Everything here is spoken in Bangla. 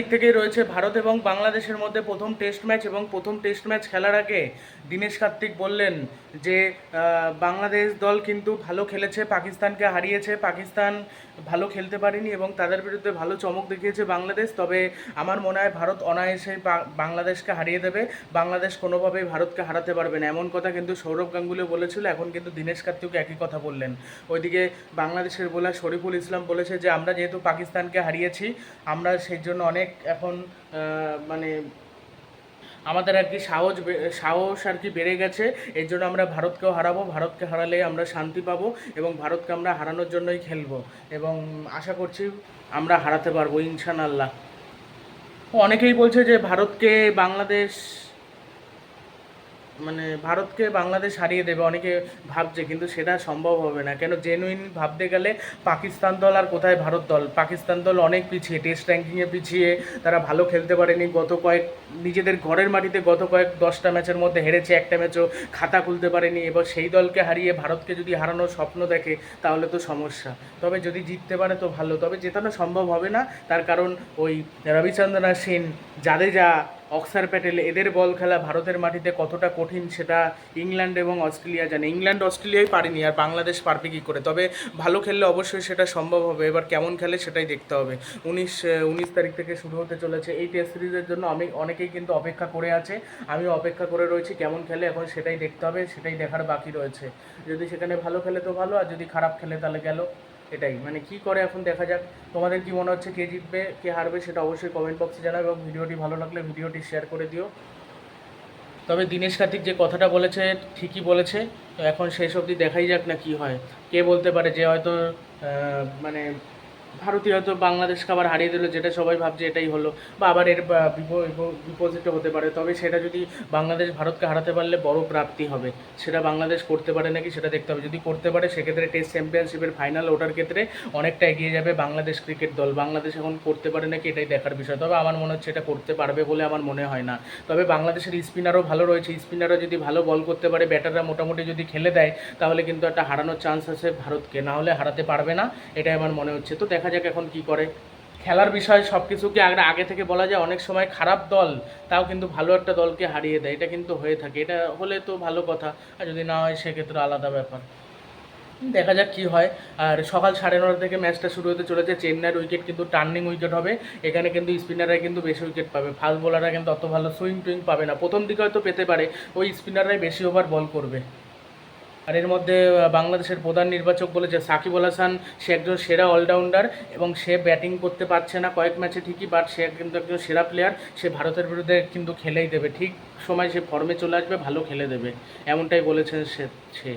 দিক থেকেই রয়েছে ভারত এবং বাংলাদেশের মধ্যে প্রথম টেস্ট ম্যাচ এবং প্রথম টেস্ট ম্যাচ খেলার আগে দীনেশ কার্তিক বললেন যে বাংলাদেশ দল কিন্তু ভালো খেলেছে, পাকিস্তানকে হারিয়েছে, পাকিস্তান ভালো খেলতে পারেনি এবং তাদের বিরুদ্ধে ভালো চমক দেখিয়েছে বাংলাদেশ। তবে আমার মনে হয় ভারত অনায়াসেই বা- বাংলাদেশকে হারিয়ে দেবে। বাংলাদেশ কোনোভাবেই ভারতকে হারাতে পারবে না। এমন কথা কিন্তু সৌরভ গাঙ্গুলি বলেছিল, এখন কিন্তু দীনেশ কার্তিক একই কথা বললেন। ওইদিকে বাংলাদেশের বোলার শরীফুল ইসলাম বলেছে যে, আমরা যেহেতু পাকিস্তানকে হারিয়েছি, আমরা সেই জন্য অনেক এখন মানে আমাদের আর কি সাহস সাহস আর কি বেড়ে গেছে। এর জন্য আমরা ভারতকেও হারাবো, ভারতকে হারালে আমরা শান্তি পাবো এবং ভারতকে আমরা হারানোর জন্যই খেলব। এবং আশা করছি আমরা হারাতে পারব ইনশান আল্লাহ অনেকেই বলছে যে ভারতকে বাংলাদেশ মানে ভারতকে বাংলাদেশ হারিয়ে দেবে, অনেকে ভাবছে, কিন্তু সেটা সম্ভব হবে না। কেন? জেনুইন ভাবতে গেলে পাকিস্তান দল আর কোথায় ভারত দল? পাকিস্তান দল অনেক পিছিয়ে টেস্ট র্যাঙ্কিংয়ে পিছিয়ে, তারা ভালো খেলতে পারেনি। গত কয়েক, নিজেদের ঘরের মাটিতে গত কয়েক দশটা ম্যাচের মধ্যে হেরেছে, একটা ম্যাচও খাতা খুলতে পারেনি। এবার সেই দলকে হারিয়ে ভারতকে যদি হারানোর স্বপ্ন দেখে, তাহলে তো সমস্যা। তবে যদি জিততে পারে তো ভালো, তবে জেতানো সম্ভব হবে না। তার কারণ ওই রবিচন্দ্রন সেন জাদেজা অক্সার প্যাটেল এদের বল খেলা ভারতের মাটিতে কতটা কঠিন সেটা ইংল্যান্ড এবং অস্ট্রেলিয়া জানে। ইংল্যান্ড অস্ট্রেলিয়াই পারেনি আর বাংলাদেশ পারবে কী করে? তবে ভালো খেললে অবশ্যই সেটা সম্ভব হবে। এবার কেমন খেলে সেটাই দেখতে হবে। উনিশ উনিশ তারিখ থেকে শুরু হতে চলেছে এই টেস্ট সিরিজের জন্য। আমি, অনেকেই কিন্তু অপেক্ষা করে আছে। আমিও অপেক্ষা করে রয়েছি কেমন খেলে এখন সেটাই দেখতে হবে, সেটাই দেখার বাকি রয়েছে। যদি সেখানে ভালো খেলে তো ভালো, আর যদি খারাপ খেলে তাহলে গেল। এটাই। মানে কি করে এখন দেখা যাক? তোমাদের কি মনে হচ্ছে কে জিতবে, কে হারবে সেটা অবশ্যই কমেন্ট বক্সে জানাও এবং ভিডিওটি ভালো লাগলে ভিডিওটি শেয়ার করে দিও। তবে দিনেশ কার্তিক যে কথাটা বলেছে, ঠিকই বলেছে। তো এখন শেষ অবধি দেখাই যাক না কি হয়। কে বলতে পারে যে হয়তো মানে ভারতীয় হয়তো বাংলাদেশকে আবার হারিয়ে দিল, যেটা সবাই ভাবছে এটাই হলো। বা আবার এর বিপোজিটও হতে পারে। তবে সেটা যদি বাংলাদেশ ভারতকে হারাতে পারলে বড় প্রাপ্তি হবে। সেটা বাংলাদেশ করতে পারে নাকি সেটা দেখতে হবে। যদি করতে পারে, সেক্ষেত্রে টেস্ট চ্যাম্পিয়নশিপের ফাইনাল ওঠার ক্ষেত্রে অনেকটা এগিয়ে যাবে বাংলাদেশ ক্রিকেট দল। বাংলাদেশ এখন করতে পারে নাকি এটাই দেখার বিষয়। তবে আমার মনে হচ্ছে এটা করতে পারবে বলে আমার মনে হয় না। তবে বাংলাদেশের স্পিনারও ভালো রয়েছে। স্পিনাররা যদি ভালো বল করতে পারে ব্যাটাররা মোটামুটি যদি খেলে দেয়, তাহলে কিন্তু একটা হারানোর চান্স আছে ভারতকে। না হলে হারাতে পারবে না, এটাই আমার মনে হচ্ছে। তো দেখা যাক এখন কি করে। খেলার বিষয়ে সব কিছুকে আগে আগে থেকে বলা যায় অনেক সময় খারাপ দল, তাও কিন্তু ভালো একটা দলকে হারিয়ে দেয়। এটা কিন্তু হয়ে থাকে। এটা হলে তো ভালো কথা। আর যদি না হয়, সেক্ষেত্রে আলাদা ব্যাপার। দেখা যাক কি হয়। আর সকাল সাড়ে নটা থেকে ম্যাচটা শুরু হতে চলেছে। চেন্নাইয়ের উইকেট কিন্তু টার্নিং উইকেট হবে। এখানে কিন্তু স্পিনাররা কিন্তু বেশি উইকেট পাবে। ফাস্ট বোলাররা কিন্তু অত ভালো সুইং টুইং পাবে না। প্রথম দিকে হয়তো পেতে পারে। ওই স্পিনাররাই বেশি ওভার বল করবে। আর এর মধ্যে বাংলাদেশের প্রধান নির্বাচক বলেছে সাকিব আল হাসান, সে একজন সেরা অলরাউন্ডার এবং সে ব্যাটিং করতে পারছে না কয়েক ম্যাচে ঠিকই বাট সে কিন্তু একজন সেরা প্লেয়ার সে ভারতের বিরুদ্ধে কিন্তু খেলেই দেবে। ঠিক সময় সে ফর্মে চলে আসবে, ভালো খেলে দেবে। এমনটাই বলেছেন সে সে।